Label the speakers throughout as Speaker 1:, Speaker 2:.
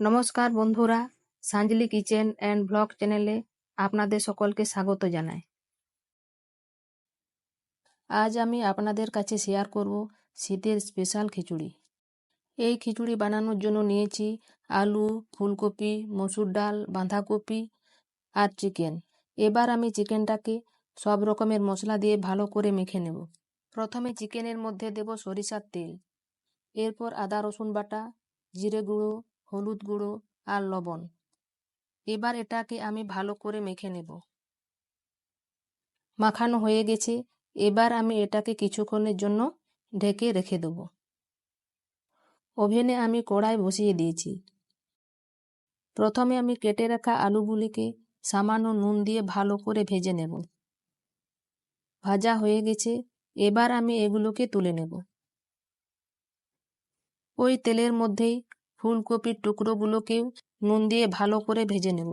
Speaker 1: নমস্কার বন্ধুরা, সাঞ্জলি kitchen and blog চ্যানেলে আপনাদের সকলকে স্বাগত জানাই। আজ আমি আপনাদের কাছে শেয়ার করব শীতের স্পেশাল খিচুড়ি। এই খিচুড়ি বানানোর জন্য নিয়েছি আলু, ফুলকপি, মসুর ডাল, বাঁধাকপি আর চিকেন। এবার আমি চিকেনটাকে সব রকমের মশলা দিয়ে ভালো করে মেখে নেব। প্রথমে চিকেনের মধ্যে দেব সরিষার তেল। এরপর আদা, রসুন বাটা, জিরে গুঁড়ো হলুদ গুঁড়ো আর লবণ। এবার এটাকে আমি ভালো করে মেখে নেব। মাখানো হয়ে গেছে। এবার আমি এটাকে কিছুক্ষণের জন্য ঢেকে রেখে দেব। ওভেনে আমি কড়াই বসিয়ে দিয়েছি। প্রথমে আমি কেটে রাখা আলুগুলিকে সামান্য নুন দিয়ে ভালো করে ভেজে নেব। ভাজা হয়ে গেছে। এবার আমি এগুলোকে তুলে নেব। ওই তেলের মধ্যেই ফুলকপির টুকরোগুলোকেও নুন দিয়ে ভালো করে ভেজে নেব।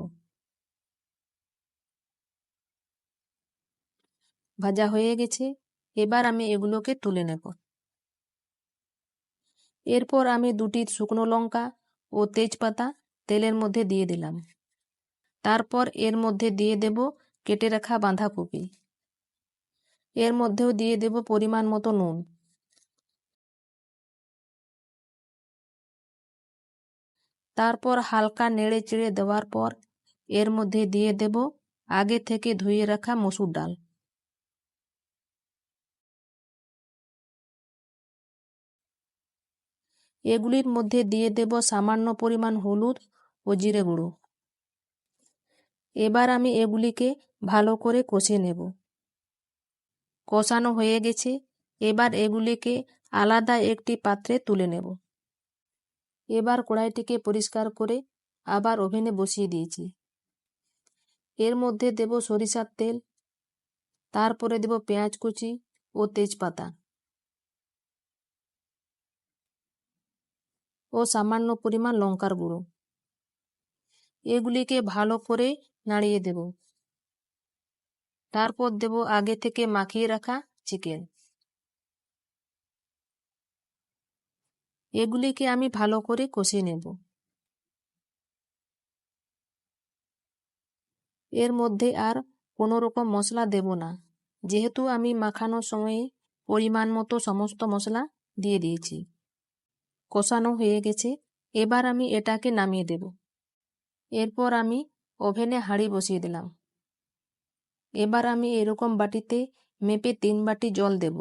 Speaker 1: ভাজা হয়ে গেছে, এবার আমি এগুলোকে তুলে নেব। এরপর আমি দুটি শুকনো লঙ্কা ও তেজপাতা তেলের মধ্যে দিয়ে দিলাম। তারপর এর মধ্যে দিয়ে দেব কেটে রাখা বাঁধাকপি। এর মধ্যেও দিয়ে দেব পরিমাণ মতো নুন। তারপর হালকা নেড়ে চেড়ে দেওয়ার পর এর মধ্যে দিয়ে দেব আগে থেকে ধুয়ে রাখা মসুর ডাল। এগুলির মধ্যে দিয়ে দেব সামান্য পরিমাণ হলুদ ও জিরে গুঁড়ো। এবার আমি এগুলিকে ভালো করে কষে নেব। কষানো হয়ে গেছে। এবার এগুলিকে আলাদা একটি পাত্রে তুলে নেব। এবার কড়াইটিকে পরিষ্কার করে আবার ওভেনে বসিয়ে দিয়েছি। এর মধ্যে দেব সরিষার তেল, তারপরে দেব পেঁয়াজ কুচি ও তেজপাতা। ও সামান্য পরিমাণ লঙ্কার গুঁড়ো। এগুলিকে ভালো করে নাড়িয়ে দেব। তারপর দেব আগে থেকে মাখিয়ে রাখা চিকেন। এগুলিকে আমি ভালো করে কষিয়ে নেব। এর মধ্যে আর কোনো রকম মশলা দেব না। যেহেতু আমি মাখানোর সময়ে পরিমাণ মতো সমস্ত মশলা দিয়ে দিয়েছি। কষানো হয়ে গেছে, এবার আমি এটাকে নামিয়ে দেব। এরপর আমি ওভেনে হাঁড়ি বসিয়ে দিলাম। এবার আমি এরকম বাটিতে মেপে তিন বাটি জল দেব।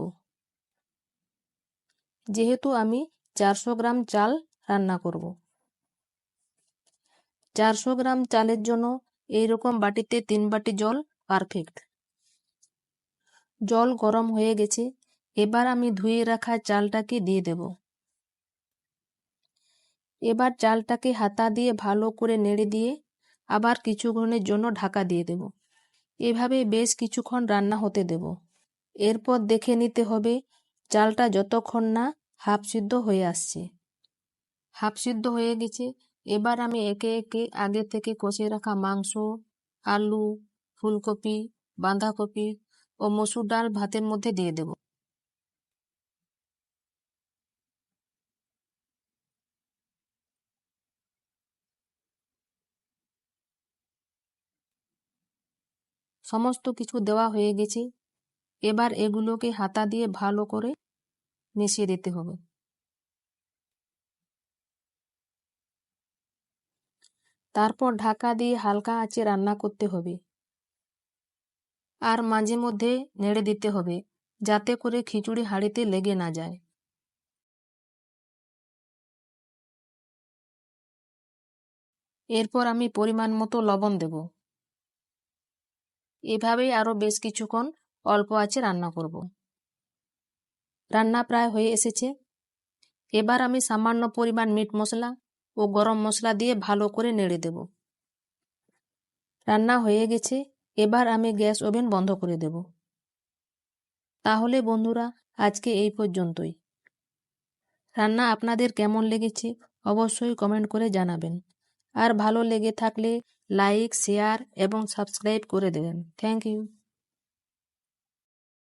Speaker 1: যেহেতু আমি চারশো গ্রাম চাল রান্না করব। চারশো গ্রাম চালের জন্য এইরকম বাটিতে তিন বাটি জল পারফেক্ট জল গরম হয়ে গেছে, এবার আমি ধুয়ে রাখা চালটাকে দিয়ে দেব। এবার চালটাকে হাতা দিয়ে ভালো করে নেড়ে দিয়ে আবার কিছুক্ষণের জন্য ঢাকা দিয়ে দেব। এভাবে বেশ কিছুক্ষণ রান্না হতে দেব। এরপর দেখে নিতে হবে চালটা যতক্ষণ না হাফ সিদ্ধ হয়ে আসছে। হাফ সিদ্ধ হয়ে গেছে। এবার আমি একে একে আগে থেকে কষে রাখা মাংস, আলু, ফুলকপি, বাঁধাকপি ও মসুর ডাল ভাতের মধ্যে দিয়ে দেব। সমস্ত কিছু দেওয়া হয়ে গেছে। এবার এগুলোকে হাতা দিয়ে ভালো করে মিশিয়ে দিতে হবে। তারপর ঢাকা দিয়ে হালকা আঁচে রান্না করতে হবে। আর মাঝে মধ্যে নেড়ে দিতে হবে, যাতে করে খিচুড়ি হাঁড়িতে লেগে না যায়। এরপর আমি পরিমাণ মতো লবণ দেব। এভাবেই আরও বেশ কিছুক্ষণ অল্প আঁচে রান্না করব। রান্না প্রায় হয়ে এসেছে। এবার আমি সামান্য পরিমাণ মিট মশলা ও গরম মশলা দিয়ে ভালো করে নেড়ে দেব। রান্না হয়ে গেছে, এবার আমি গ্যাস ওভেন বন্ধ করে দেব। তাহলে বন্ধুরা, আজকে এই পর্যন্তই। রান্না আপনাদের কেমন লেগেছে অবশ্যই কমেন্ট করে জানাবেন। আর ভালো লেগে থাকলে লাইক, শেয়ার এবং সাবস্ক্রাইব করে দেবেন। Thank you.